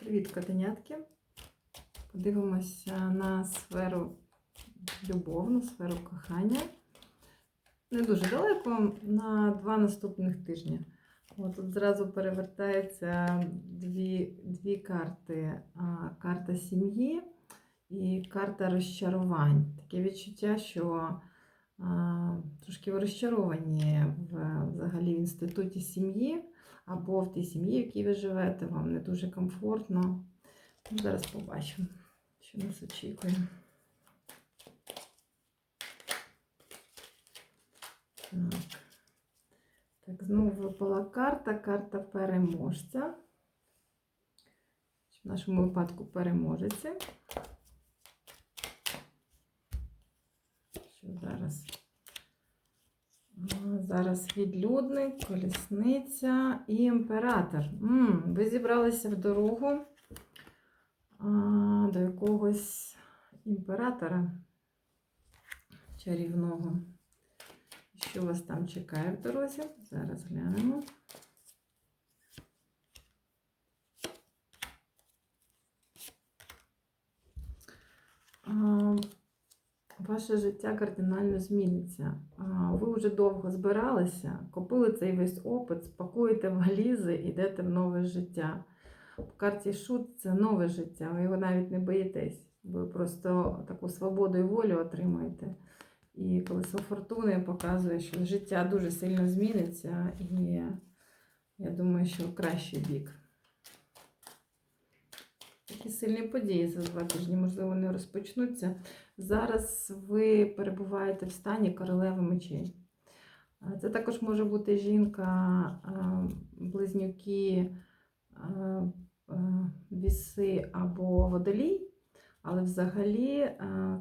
Привіт, котенятки. Подивимося на сферу любовну, сферу кохання. Не дуже далеко, на два наступних тижні. От тут зразу перевертаються дві, дві карти: карта сім'ї і карта розчарувань. Таке відчуття, що а, трошки розчаровані в, взагалі в інституті сім'ї або в тій сім'ї, в якій ви живете, вам не дуже комфортно. Ну, Зараз побачимо, що нас очікує. Так. Так, знову випала карта, карта переможця. В нашому випадку переможеться. Що зараз? А, Зараз відлюдник, колісниця і імператор. М, ви зібралися в дорогу а, до якогось імператора чарівного. Що вас там чекає в дорозі? Зараз глянемо. А, Ваше життя кардинально зміниться. Ви вже довго збиралися, купили цей весь опит, спакуєте валізи, йдете в нове життя. В карті шут це нове життя, ви його навіть не боїтесь. Ви просто таку свободу і волю отримаєте. І колесо фортуни показує, що життя дуже сильно зміниться, і я думаю, що кращий бік. Такі сильні події за два тижні, можливо, не розпочнуться. Зараз ви перебуваєте в стані королеви мечей. Це також може бути жінка, близнюки, віси або водолій. Але взагалі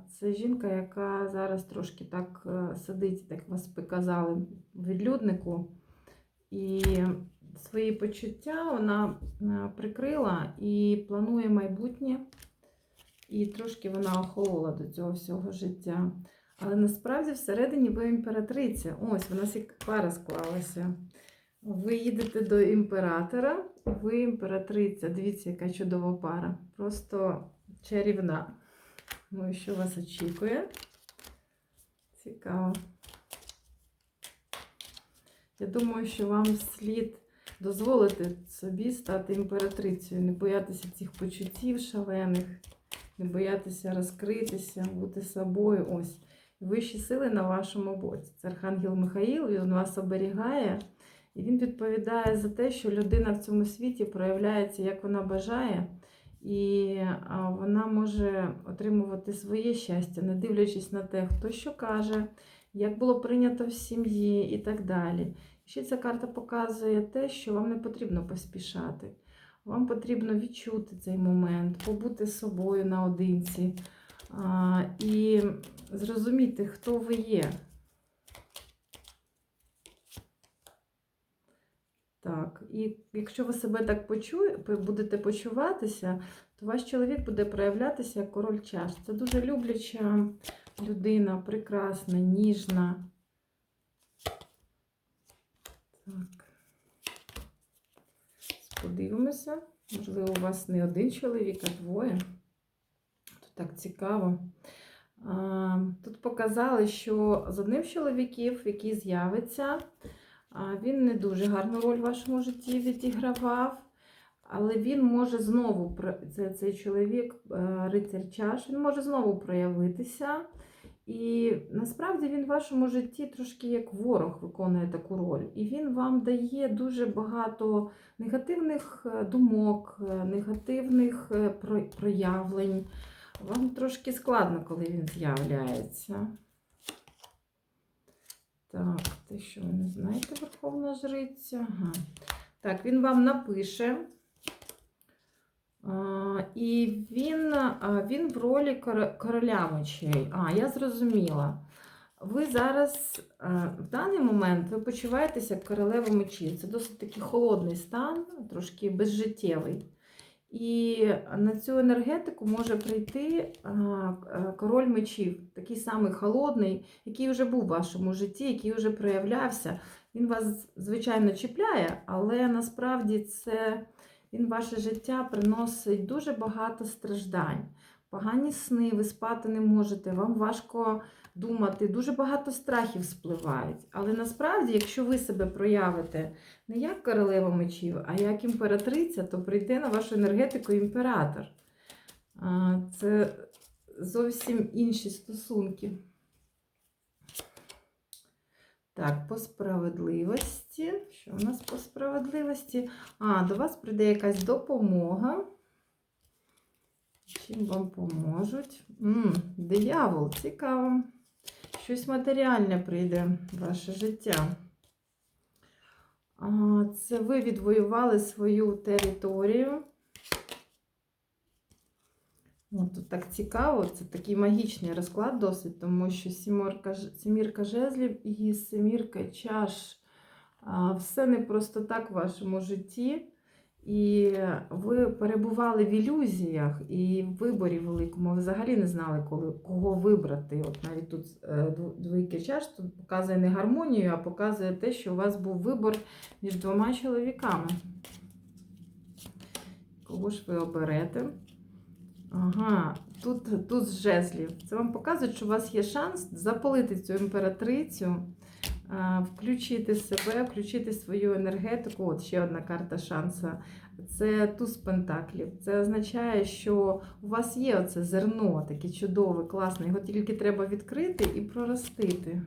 це жінка, яка зараз трошки так сидить, як вас показали, відлюднику. І свої почуття вона прикрила і планує майбутнє. І трошки вона охолола до цього всього життя. Але насправді всередині ви імператриця. Ось, вона як пара склалася. Ви їдете до імператора, ви імператриця. Дивіться, яка чудова пара. Просто чарівна. Ну і що вас очікує? Цікаво. Я думаю, що вам слід дозволити собі стати імператрицею, не боятися цих почуттів шалених, не боятися розкритися, бути собою. Ось. Вищі сили на вашому боці. Це Архангел Михаїл, він вас оберігає. І він відповідає за те, що людина в цьому світі проявляється, як вона бажає, і вона може отримувати своє щастя, не дивлячись на те, хто що каже, як було прийнято в сім'ї і так далі. Ще ця карта показує те, що вам не потрібно поспішати. Вам потрібно відчути цей момент, побути з собою наодинці а, і зрозуміти, хто ви є. Так, і якщо ви себе так почує, будете почуватися, то ваш чоловік буде проявлятися як король чаш. Це дуже любляча людина, прекрасна, ніжна. Так. Подивимося. Можливо, у вас не один чоловік, а двоє. Тут так цікаво. Тут показали, що з одним з чоловіків, який з'явиться, він не дуже гарну роль в вашому житті відігравав. Але він може знову, це, цей чоловік, е, рицар чаш, він може знову проявитися. І насправді він в вашому житті трошки як ворог виконує таку роль. І він вам дає дуже багато негативних е, думок, е, негативних е, проявлень. Вам трошки складно, коли він з'являється. Так, те, що ви не знаєте, Верховна Жриця. Ага. Так, він вам напише. І він, він в ролі короля мечей. А, я зрозуміла. Ви зараз в даний момент ви почуваєтеся як королева мечів. Це досить такий холодний стан, трошки безжиттєвий. І на цю енергетику може прийти а, а, король мечів, такий самий холодний, який вже був в вашому житті, який вже проявлявся. Він вас, звичайно, чіпляє, але насправді це він в ваше життя приносить дуже багато страждань. Погані сни, ви спати не можете, вам важко думати, дуже багато страхів спливають. Але насправді, якщо ви себе проявите не як королева мечів, а як імператриця, то прийде на вашу енергетику імператор. Це зовсім інші стосунки. Так, по справедливості. Що у нас по справедливості? А, до вас прийде якась допомога. Чим вам поможуть? М, диявол, цікаво. Щось матеріальне прийде в ваше життя. А, Це ви відвоювали свою територію. О, тут так цікаво, це такий магічний розклад досить, тому що сімерка, ж- семірка жезлів і семірка чаш. Все не просто так в вашому житті. І ви перебували в ілюзіях і в виборі великому. Ви взагалі не знали, коли, кого вибрати. От навіть тут е, двійки чаш тут показує не гармонію, а показує те, що у вас був вибор між двома чоловіками. Кого ж ви оберете? Ага, тут, тут з жезлів. Це вам показує, що у вас є шанс запалити цю імператрицю, включити себе, включити свою енергетику. От ще одна карта шансу. Це туз пентаклів. Це означає, що у вас є оце зерно, таке чудове, класне. Його тільки треба відкрити і проростити.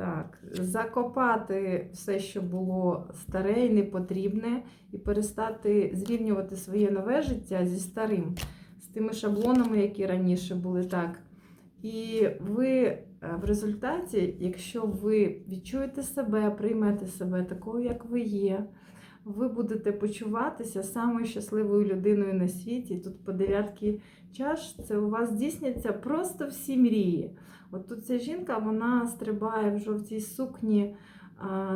Так, закопати все, що було старе і непотрібне, і перестати зрівнювати своє нове життя зі старим, з тими шаблонами, які раніше були так. І ви е, в результаті, якщо ви відчуєте себе, приймете себе такою, як ви є, ви будете почуватися самою щасливою людиною на світі. Тут по дев'ятки чаш це у вас здійсняться просто всі мрії. От тут ця жінка вона стрибає в жовтій сукні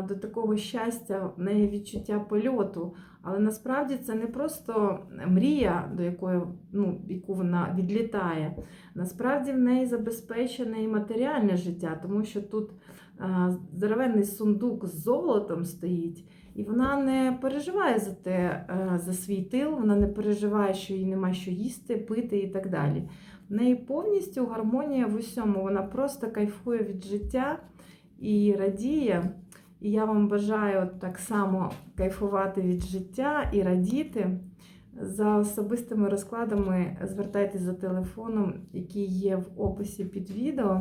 до такого щастя, в неї відчуття польоту. Але насправді це не просто мрія, до якої ну, яку вона відлітає. Насправді в неї забезпечене і матеріальне життя, тому що тут здоровенний сундук з золотом стоїть. І вона не переживає за те, за свій тил, вона не переживає, що їй нема що їсти, пити і так далі. В неї повністю гармонія в усьому. Вона просто кайфує від життя і радіє. І я вам бажаю так само кайфувати від життя і радіти. За особистими розкладами звертайтесь за телефоном, який є в описі під відео.